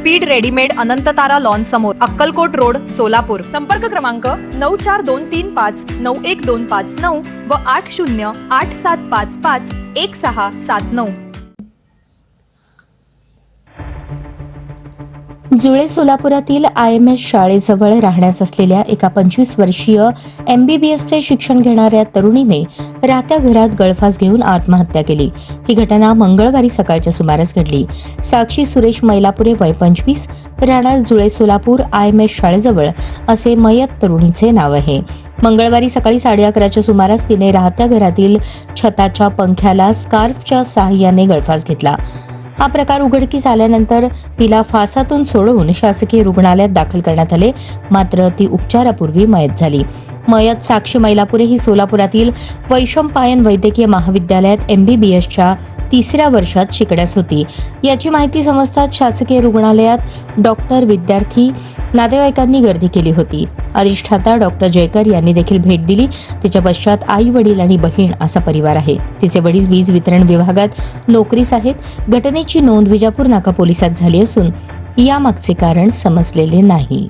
speed readymade Anantatara lawn समोर Akkalkot road Solapur. संपर्क क्रमांक नऊ चार दोन तीन पाच नऊ एक दोन पाच नऊ व आठ शून्य आठ सात पाच पाच एक सहा सात नऊ. जुळे सोलापुरातील आय एम एस शाळेजवळ राहण्यास असलेल्या एका पंचवीस वर्षीय एम बी बी एसचे शिक्षण घेणाऱ्या तरुणीने राहत्या घरात गळफास घेऊन आत्महत्या केली. ही घटना मंगळवारी सकाळच्या सुमारास घडली. साक्षी सुरेश मैलापुरे वय पंचवीस Rana Jule Solapur I M S शाळेजवळ असे मयत तरुणीचे नाव आहे. मंगळवारी सकाळी साडे अकराच्या सुमारास तिने राहत्या घरातील छताच्या पंख्याला स्कार्फच्या सहाय्याने गळफास घेतला. हा प्रकार उघडकीस आल्यानंतर तिला फासातून सोडवून शासकीय रुग्णालयात दाखल करण्यात आले मात्र ती उपचारापूर्वी मयत झाली. मयत साक्षी मैलापुरे ही सोलापुरातील वैशंपायन वैद्यकीय महाविद्यालयात एमबीबीएसच्या तिसऱ्या वर्षात शिकण्यास होती. याची माहिती समजताच शासकीय रुग्णालयात डॉक्टर विद्यार्थी नातेवाईकांनी गर्दी केली होती. अधिष्ठाता डॉक्टर जयकर यांनी देखील भेट दिली. तिच्या पश्चात आई वडील आणि बहीण असा परिवार आहे. तिचे वडील वीज वितरण विभागात नोकरीस आहेत. घटनेची नोंद विजापूर नाका पोलिसात झाली असून यामागचे कारण समजलेले नाही.